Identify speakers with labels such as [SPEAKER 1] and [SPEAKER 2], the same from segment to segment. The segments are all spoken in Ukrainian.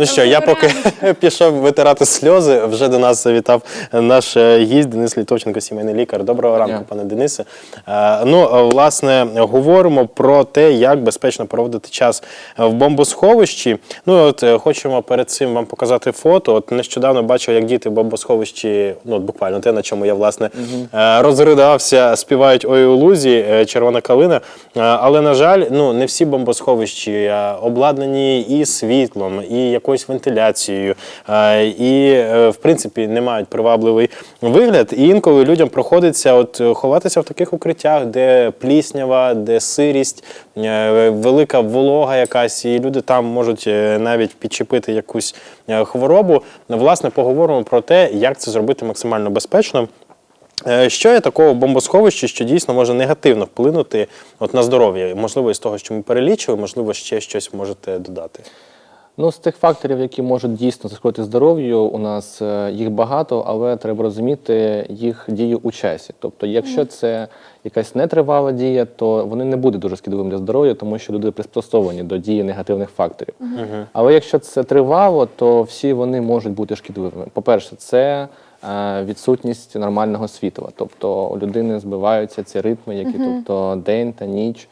[SPEAKER 1] Ну що, я поки пішов витирати сльози, вже до нас завітав наш е, гість Денис Літовченко, сімейний лікар. Доброго ранку, пане Денисе. Е, Ну, е, власне, говоримо про те, як безпечно проводити час в бомбосховищі. Ну, от хочемо перед цим вам показати фото. От нещодавно бачив, як діти в бомбосховищі, ну от буквально те, на чому я власне розридався, співають ой у лузі, червона калина. Але на жаль, ну не всі бомбосховищі обладнані і світлом, і якоюсь вентиляцією, е, і е, в принципі не мають привабливий вигляд. І інколи людям приходиться от е, ховатися в таких укриттях, де пліснява, де сирість, велика волога якась, і люди там можуть навіть підчепити якусь хворобу. Власне, поговоримо про те, як це зробити максимально безпечно. Що є такого в бомбосховищі, що дійсно може негативно вплинути от на здоров'я? Можливо, із того, що ми перелічили, можливо, ще щось можете додати.
[SPEAKER 2] Ну, з тих факторів, які можуть дійсно зашкодити здоров'ю, у нас е, їх багато, але треба розуміти їх дію у часі. Тобто, якщо це якась нетривала дія, то вони не будуть дуже шкідливим для здоров'я, тому що люди пристосовані до дії негативних факторів. Але якщо це тривало, то всі вони можуть бути шкідливими. По-перше, це е, відсутність нормального світла. Тобто у людини збиваються ці ритми, які тобто день та ніч.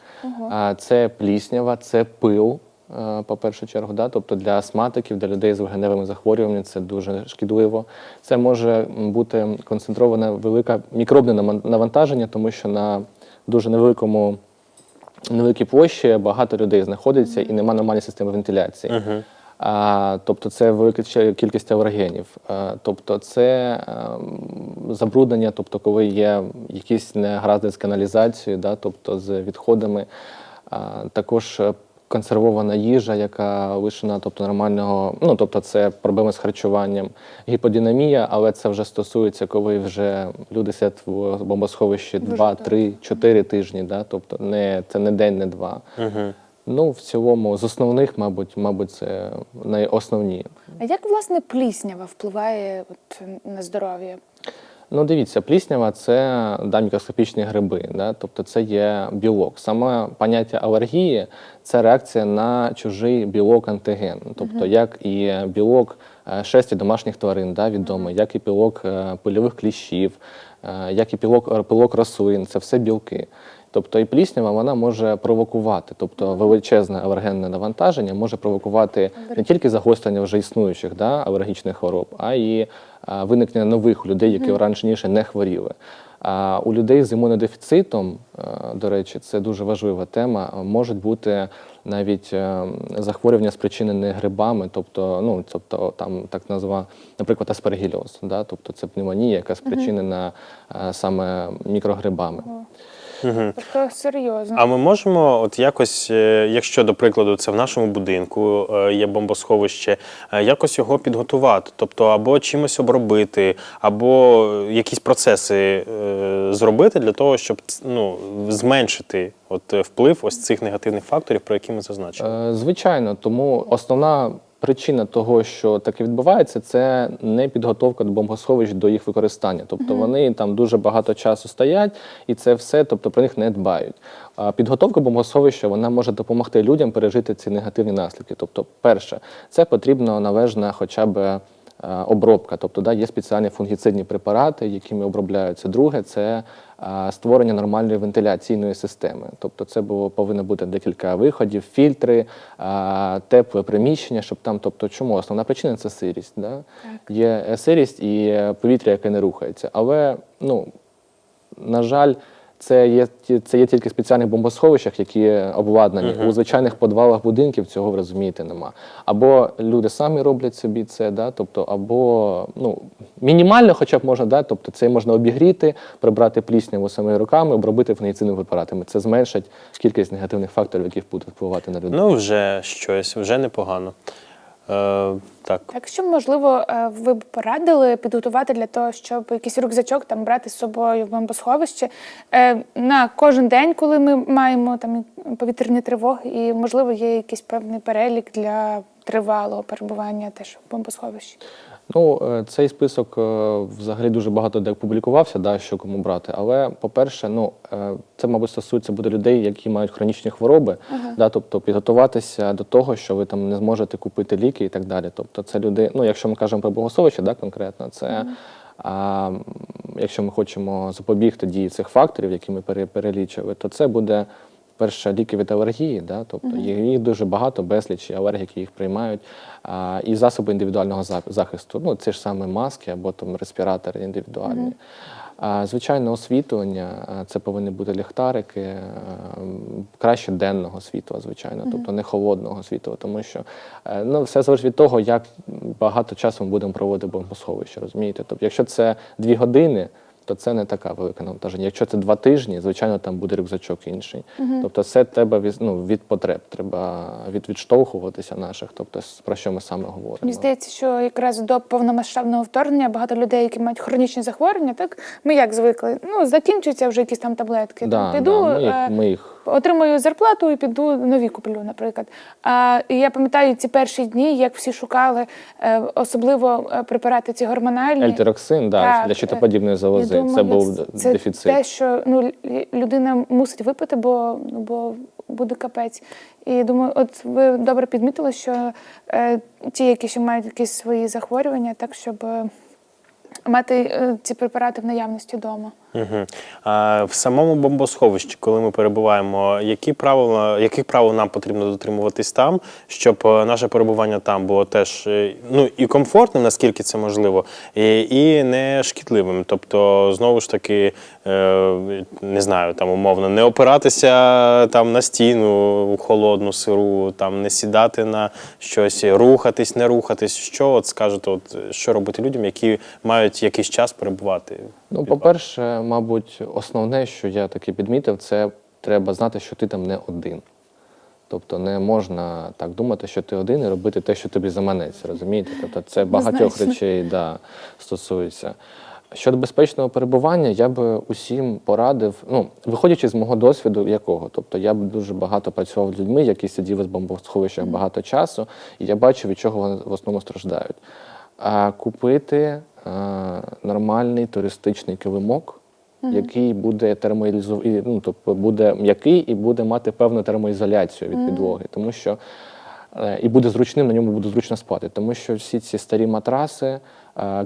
[SPEAKER 2] А Це пліснява, це пил. Е, По першу чергу, да? тобто для астматиків, для людей з вогневими захворюваннями це дуже шкідливо. Це може бути концентроване велике мікробне навантаження, тому що на дуже невеликому невеликій площі багато людей знаходиться і немає нормальної системи вентиляції. А, тобто це велика кількість алергенів. А, тобто це ем, забруднення, тобто коли є якісь негаразди з каналізацією, да, тобто з відходами. А, також е, консервована їжа, яка лишена тобто нормального, ну тобто це проблеми з харчуванням, гіподинамія, але це вже стосується, коли вже люди сидять в бомбосховищі 2, 3, 4 тижні, да, тобто не, це не день, не два. Ну, в цілому, з основних, мабуть, мабуть, це найосновні.
[SPEAKER 3] А як власне пліснява впливає от, на здоров'я?
[SPEAKER 2] Ну, дивіться, пліснява це да, мікроскопічні гриби, да? тобто це є білок. Саме поняття алергії це реакція на чужий білок антиген. Тобто, як і білок шесті шерсті домашніх тварин, да, відомий, як і білок е, пильових кліщів, е, як і білок, пилок рослин, це все білки. Тобто і пліснява вона може провокувати, тобто величезне алергенне навантаження може провокувати не тільки загострення вже існуючих да, алергічних хвороб, а й виникнення нових у людей, які раніше не хворіли. А у людей з імунодефіцитом, е, до речі, це дуже важлива тема. Можуть бути навіть е, захворювання спричинені грибами, тобто, ну тобто там так назва, наприклад, аспергільоз, да, тобто це пневмонія, яка спричинена е, саме мікрогрибами.
[SPEAKER 3] Тобто серйозно.
[SPEAKER 1] А ми можемо, от якось, е, якщо до прикладу, це в нашому будинку е, є бомбосховище, е, якось його підготувати, тобто або чимось обробити, або якісь процеси зробити для того, щоб ну, зменшити от вплив ось цих негативних факторів, про які ми зазначили.
[SPEAKER 2] Звичайно, тому основна причина того, що таке відбувається, це не підготовка до бомбосховищ до їх використання. Тобто вони там дуже багато часу стоять, і це все, тобто про них не дбають. А підготовка бомбосховища вона може допомогти людям пережити ці негативні наслідки. Тобто, перше, це потрібно належна хоча б. е, Обробка, тобто да, є спеціальні фунгіцидні препарати, якими обробляються. Друге, це створення нормальної вентиляційної системи. Тобто, це було повинно бути декілька виходів, фільтри, тепле приміщення, щоб там, тобто, чому основна причина це сирість. Да? Є е, сирість і е, повітря, яке не рухається. Але ну на жаль, це є це є тільки в спеціальних бомбосховищах, які обладнані. У звичайних підвалах будинків цього розумієте нема. Або люди самі роблять собі це, да, тобто, або ну мінімально, хоча б можна, да, тобто це можна обігріти, прибрати плісняву самими руками, обробити фунгіцидними препаратами. Це зменшить кількість негативних факторів, які будуть впливати на людей.
[SPEAKER 1] Ну, вже щось, вже непогано. Е, так.
[SPEAKER 3] Якщо можливо, е, ви б порадили підготувати для того, щоб якийсь рюкзачок там брати з собою в бомбосховище е, на кожен день, коли ми маємо там повітряні тривоги, і можливо є якийсь певний перелік для тривалого перебування теж в бомбосховищі.
[SPEAKER 2] Ну, е, цей список е, взагалі дуже багато де публікувався, да, що кому брати. Але, по-перше, ну, е, це, мабуть, стосується буде людей, які мають хронічні хвороби, да, тобто підготуватися до того, що ви там не зможете купити ліки і так далі. Тобто, це люди, ну, якщо ми кажемо про богословище, да, конкретно, це. А, якщо ми хочемо запобігти дії цих факторів, які ми пере- перелічили, то це буде перше ліки від алергії, да? тобто їх, їх дуже багато, безліч алергіки їх приймають, а, і засоби індивідуального захисту. Ну, це ж саме маски або там респіратори індивідуальні. А, звичайно, освітлення це повинні бути ліхтарики, м, краще денного світла, звичайно, тобто не холодного світла, тому що е, ну, все залежить від того, як багато часу ми будемо проводити бомбосховище, розумієте? Тобто, якщо це дві години, то це не така велика навантаження. Якщо це два тижні, звичайно, там буде рюкзачок інший. Тобто, це треба від, ну, від потреб, треба від відштовхуватися наших. Тобто, про що ми саме говоримо.
[SPEAKER 3] Мені здається, що якраз до повномасштабного вторгнення багато людей, які мають хронічні захворювання, так ми як звикли. Ну, закінчуються вже якісь там таблетки.
[SPEAKER 2] Да,
[SPEAKER 3] Піду,
[SPEAKER 2] да, ми, їх,
[SPEAKER 3] е,
[SPEAKER 2] ми їх
[SPEAKER 3] отримую зарплату і піду нові куплю, наприклад. А, і я пам'ятаю ці перші дні, як всі шукали, е, особливо е, препарати ці гормональні.
[SPEAKER 2] ельтероксин, да,
[SPEAKER 3] Так,
[SPEAKER 2] для
[SPEAKER 3] е,
[SPEAKER 2] щитоподібної залози.
[SPEAKER 3] Я думаю,
[SPEAKER 2] це був
[SPEAKER 3] це,
[SPEAKER 2] дефіцит.
[SPEAKER 3] те, що ну, людина мусить випити, бо, ну, бо буде капець. І думаю, от ви добре підмітили, що е, ті, які ще мають якісь свої захворювання, так щоб е, мати е, ці препарати в наявності вдома.
[SPEAKER 1] Угу. А в самому бомбосховищі, коли ми перебуваємо, які правила, яких правил нам потрібно дотримуватись там, щоб е, наше перебування там було теж е, ну і комфортним, наскільки це можливо, і, і не шкідливим. Тобто, знову ж таки, е, не знаю, там умовно, не опиратися там на стіну холодну, сиру, там не сідати на щось, рухатись, не рухатись. Що от скажете, от що робити людям, які мають якийсь час перебувати?
[SPEAKER 2] Ну, по-перше, мабуть, основне, що я таки підмітив, це треба знати, що ти там не один. Тобто не можна так думати, що ти один і робити те, що тобі заманеться, розумієте? Тобто це багатьох речей да, стосується. Щодо безпечного перебування, я би усім порадив, ну, виходячи з мого досвіду, якого? Тобто я б дуже багато працював з людьми, які сиділи в бомбосховищах багато часу, і я бачу, від чого вони в основному страждають. А купити нормальний туристичний килимок, який буде термоізов... ну, тобто буде м'який і буде мати певну термоізоляцію від підлоги, тому що е, і буде зручним, на ньому буде зручно спати. Тому що всі ці старі матраси, е,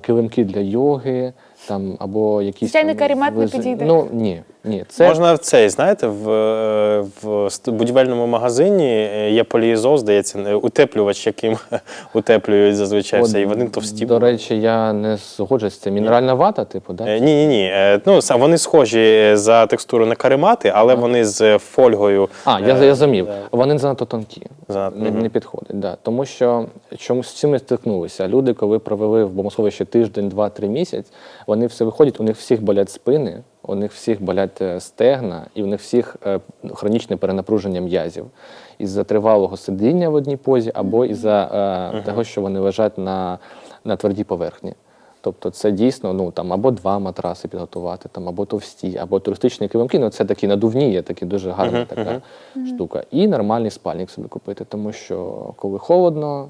[SPEAKER 2] килимки для йоги, там або якісь
[SPEAKER 3] Звичайний
[SPEAKER 2] там
[SPEAKER 3] каремат не підійде.
[SPEAKER 2] Ну ні, ні, це
[SPEAKER 1] Можна в цей, знаєте, в, е, в ст- будівельному магазині е, є поліізол, здається, е, утеплювач, яким утеплюють зазвичай
[SPEAKER 2] От,
[SPEAKER 1] все, і вони товсті.
[SPEAKER 2] До речі, я не згоджуюсь. Це мінеральна вата, типу, да?
[SPEAKER 1] Ні, ні, ні. Ну, са- вони схожі е, за текстуру на каремати, але вони з фольгою.
[SPEAKER 2] А, я,
[SPEAKER 1] е,
[SPEAKER 2] я замів. Вони занадто тонкі.
[SPEAKER 1] Занадто,
[SPEAKER 2] не, не підходить. Да. Тому що чомусь з цим ми стикнулися. Люди, коли провели в бомбосховищі тиждень, два, три місяць, вони все виходять, у них всіх болять спини, у них всіх болять е, стегна, і у них всіх е, хронічне перенапруження м'язів із-за тривалого сидіння в одній позі, або із-за е, того, що вони лежать на, на твердій поверхні. Тобто це дійсно ну там або два матраси підготувати, там або товсті, або туристичні килимки. Ну це такі надувні, є такі дуже гарна така штука. І нормальний спальник собі купити, тому що коли холодно,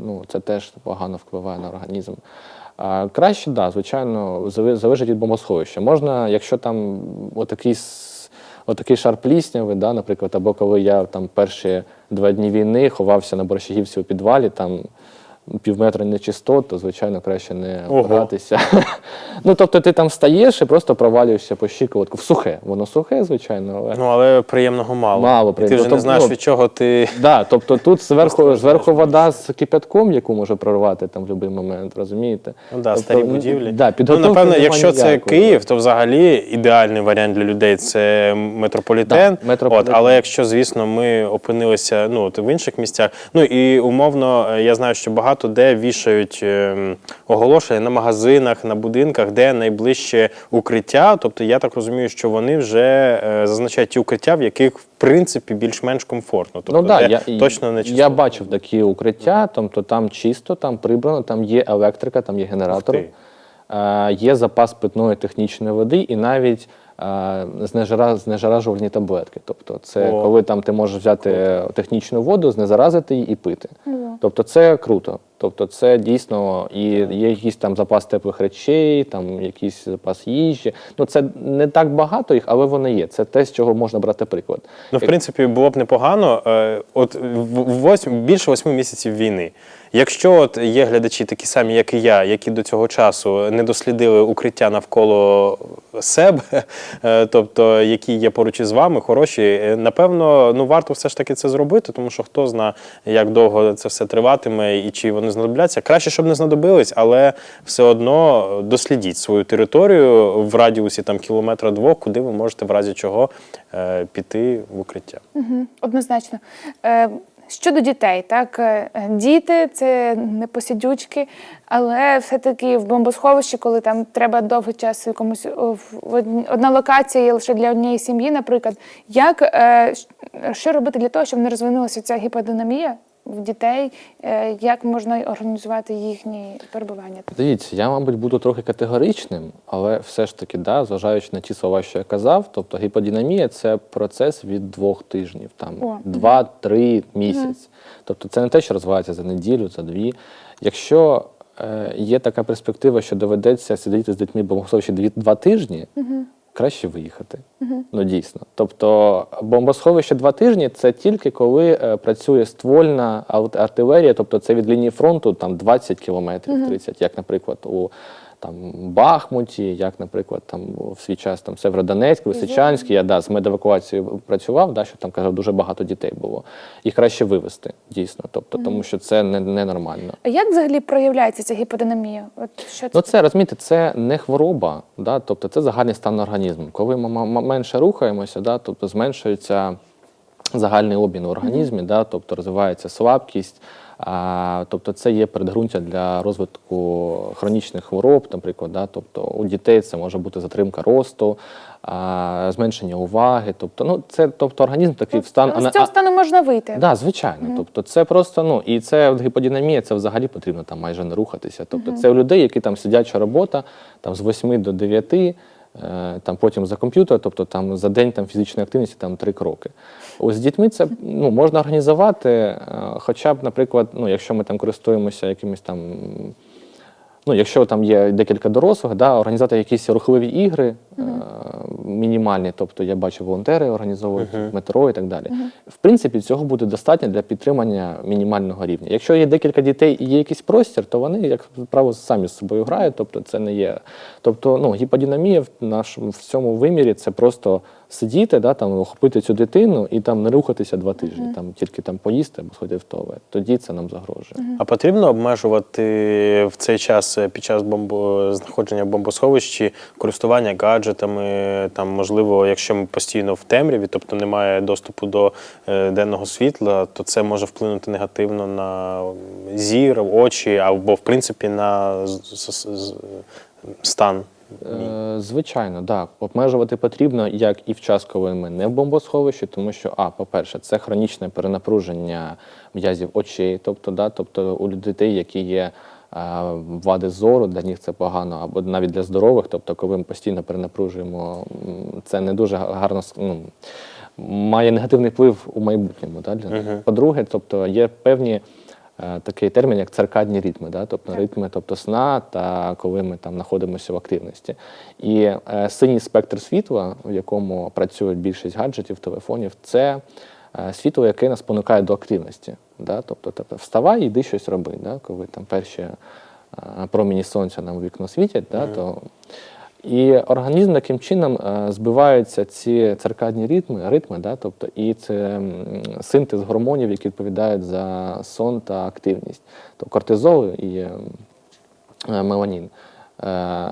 [SPEAKER 2] ну це теж погано впливає на організм. А краще, да, звичайно, залежить від бомбосховища. Можна, якщо там отакий отакий шар пліснявий, да, наприклад, або коли я там перші два дні війни ховався на борщагівці у підвалі, там півметра нечистот, то звичайно краще не
[SPEAKER 1] Ого.
[SPEAKER 2] опиратися. ну тобто ти там стаєш і просто провалюєшся по щиколотку в сухе. Воно сухе, звичайно, але.
[SPEAKER 1] Ну, але приємного мало.
[SPEAKER 2] Мало
[SPEAKER 1] І Ти
[SPEAKER 2] приємного.
[SPEAKER 1] вже не
[SPEAKER 2] Тобто,
[SPEAKER 1] знаєш,
[SPEAKER 2] ну,
[SPEAKER 1] від чого ти.
[SPEAKER 2] Да, тобто тут зверху, зверху вода з кипятком, яку може прорвати там в будь-який момент, розумієте?
[SPEAKER 1] Ну да,
[SPEAKER 2] Тобто,
[SPEAKER 1] старі
[SPEAKER 2] ну,
[SPEAKER 1] будівлі.
[SPEAKER 2] Да,
[SPEAKER 1] ну, напевно, якщо це
[SPEAKER 2] ніякої.
[SPEAKER 1] Київ, то взагалі ідеальний варіант для людей це метрополітен.
[SPEAKER 2] Да, метрополітен.
[SPEAKER 1] От, але якщо, звісно, ми опинилися ну, от в інших місцях, ну і умовно, е, я знаю, що багато де вішають ем, оголошення на магазинах, на будинках, де найближче укриття. Тобто я так розумію, що вони вже е, зазначають ті укриття, в яких в принципі більш-менш комфортно. Тобто,
[SPEAKER 2] ну, да,
[SPEAKER 1] де
[SPEAKER 2] я,
[SPEAKER 1] точно не чисто.
[SPEAKER 2] я бачив такі укриття, тобто там чисто, там прибрано, там є електрика, там є генератор, е, є запас питної технічної води і навіть знежаражувальні таблетки. Тобто, це
[SPEAKER 1] О.
[SPEAKER 2] коли там ти можеш взяти технічну воду, знезаразити її і пити. Тобто це круто. Тобто це дійсно і є якийсь там запас теплих речей, там якийсь запас їжі. Ну це не так багато їх, але вони є. Це те, з чого можна брати приклад.
[SPEAKER 1] Ну, в принципі, було б непогано. е, От восьм, більше восьми місяців війни. Якщо от є глядачі такі самі, як і я, які до цього часу не дослідили укриття навколо себе, е, тобто які є поруч із вами, хороші, е, напевно, ну варто все ж таки це зробити, тому що хто знає, як довго це все триватиме і чи вони знадобляться. Краще, щоб не знадобились, але все одно дослідіть свою територію в радіусі там кілометра двох, куди ви можете в разі чого е, піти в укриття.
[SPEAKER 3] Мгм, Однозначно. Е, Щодо дітей, так е, діти це не посидючки, але все-таки в бомбосховищі, коли там треба довгий час якомусь одна локація є лише для однієї сім'ї, наприклад, як е, що робити для того, щоб не розвинулася ця гіподинамія в дітей, е, як можна організувати їхнє перебування?
[SPEAKER 2] Дивіться, я, мабуть, буду трохи категоричним, але все ж таки, да, зважаючи на ті слова, що я казав, тобто гіподинамія це процес від двох тижнів, там два-три місяць. Тобто це не те, що розвивається за неділю, за дві. Якщо е, є така перспектива, що доведеться сидіти з дітьми дві два тижні, краще виїхати. Ну дійсно. Тобто бомбосховище два тижні це тільки коли е, працює ствольна ар- артилерія, тобто це від лінії фронту там 20 кілометрів, 30, як, наприклад, у там Бахмуті, як, наприклад, там в свій час там Северодонецьк, Лисичанськ, я да, з медевакуацією працював, да, що там казав, дуже багато дітей було. Їх краще вивезти, дійсно. Тобто, тому що це не, ненормально.
[SPEAKER 3] А як взагалі проявляється ця гіподинамія? От що це?
[SPEAKER 2] Ну, це розумієте, це не хвороба, да? тобто це загальний стан організму. Коли ми менше рухаємося, да? тобто зменшується загальний обмін в організмі, да? тобто розвивається слабкість. Тобто це є передґрунтя для розвитку хронічних хвороб, наприклад, да? тобто у дітей це може бути затримка росту, зменшення уваги. Тобто, ну, це тобто організм такий в стан.
[SPEAKER 3] З цього стану можна вийти.
[SPEAKER 2] Да, звичайно. Тобто це просто, ну, і це от гіподинамія, це взагалі потрібно там майже не рухатися. Тобто це у людей, які там сидяча робота, там з 8 до 9, е, там потім за комп'ютер, тобто там за день там фізичної активності там три кроки. Ось з дітьми це ну, можна організувати, е, хоча б, наприклад, ну, якщо ми там користуємося якимось там. Ну, якщо там є декілька дорослих, да, організувати якісь рухливі ігри е, мінімальні, тобто я бачу, волонтери організовують в метро і так далі. В принципі, цього буде достатньо для підтримання мінімального рівня. Якщо є декілька дітей і є якийсь простір, то вони, як правило, самі з собою грають, тобто це не є. Тобто, ну, гіподинамія в нашому в цьому вимірі це просто сидіти, да, там, охопити цю дитину і там не рухатися два тижні, там тільки там поїсти або сходити в туалет. Тоді це нам загрожує.
[SPEAKER 1] А потрібно обмежувати в цей час е, під час бомбо... знаходження в бомбосховищі користування гаджетами, там, можливо, якщо ми постійно в темряві, тобто немає доступу до е, денного світла, то це може вплинути негативно на зір, очі або, в принципі, на стан.
[SPEAKER 2] Е, Звичайно, так. Обмежувати потрібно як і в час, коли ми не в бомбосховищі, тому що, а, по-перше, це хронічне перенапруження м'язів очей, тобто, да, тобто у дітей, які є е, вади зору, для них це погано, або навіть для здорових, тобто, коли ми постійно перенапружуємо, це не дуже гарно ну, має негативний вплив у майбутньому. Да, них. По-друге, тобто є певні такий термін, як циркадні ритми, да? тобто ритми тобто сна та коли ми там знаходимося в активності. І е, синій спектр світла, в якому працюють більшість гаджетів, телефонів, це е, світло, яке нас спонукає до активності. Да? Тобто, тобто вставай і йди щось роби. Да? Коли там перші е, промені сонця нам у вікно світять, да? то і організм таким чином е, збиваються ці циркадні ритми, ритми, да, тобто, і це синтез гормонів, які відповідають за сон та активність, тобто кортизол і е, меланін. Е,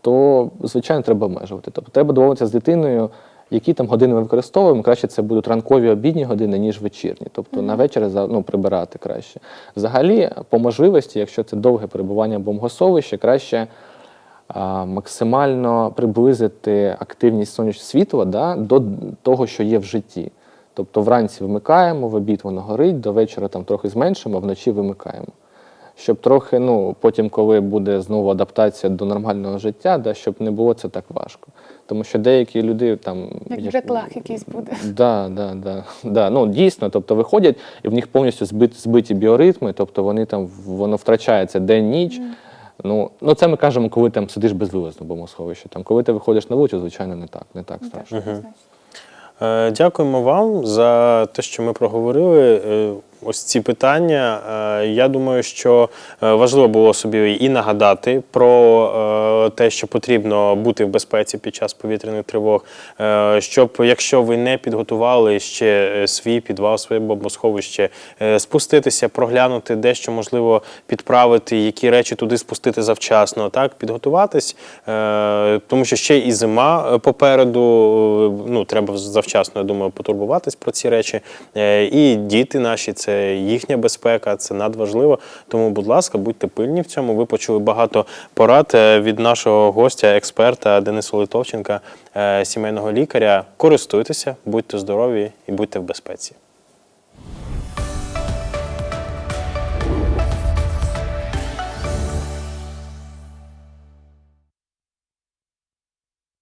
[SPEAKER 2] То, звичайно, треба обмежувати. Тобто треба домовитися з дитиною, які там години ми використовуємо. Краще це будуть ранкові обідні години, ніж вечірні. Тобто на вечір за- ну, прибирати краще. Взагалі, по можливості, якщо це довге перебування в бомбосховищі, краще максимально приблизити активність сонячного світла да, до того, що є в житті. Тобто вранці вимикаємо, в обід воно горить, до вечора там трохи зменшимо, а вночі вимикаємо. щоб трохи, ну потім, коли буде знову адаптація до нормального життя, да, щоб не було це так важко. Тому що деякі люди там
[SPEAKER 3] Як
[SPEAKER 2] я
[SPEAKER 3] джетлаг якийсь буде.
[SPEAKER 2] Да, да, да, да. Ну дійсно, тобто виходять і в них повністю збит, збиті біоритми, тобто вони там воно втрачається день-ніч. Ну, ну це ми кажемо, коли там сидиш безвилазно в бомбосховищі. Там, коли ти виходиш на вулицю, звичайно, не так, не так
[SPEAKER 3] Ну,
[SPEAKER 2] страшно.
[SPEAKER 3] так.
[SPEAKER 1] Е, Дякуємо вам за те, що ми проговорили е, ось ці питання. Е, Я думаю, що е, важливо було собі і нагадати про е, те, що потрібно бути в безпеці під час повітряних тривог. Щоб, якщо ви не підготували ще свій підвал, своє бомбосховище, спуститися, проглянути дещо можливо підправити, які речі туди спустити завчасно, так підготуватись, тому що ще і зима попереду. Ну треба завчасно, я думаю, потурбуватись про ці речі. І діти наші це їхня безпека, це надважливо. Тому, будь ласка, будьте пильні в цьому. Ви почули багато порад е, від нашого гостя, експерта Дениса Литовченка, е, сімейного лікаря. Користуйтеся, будьте здорові і будьте в безпеці.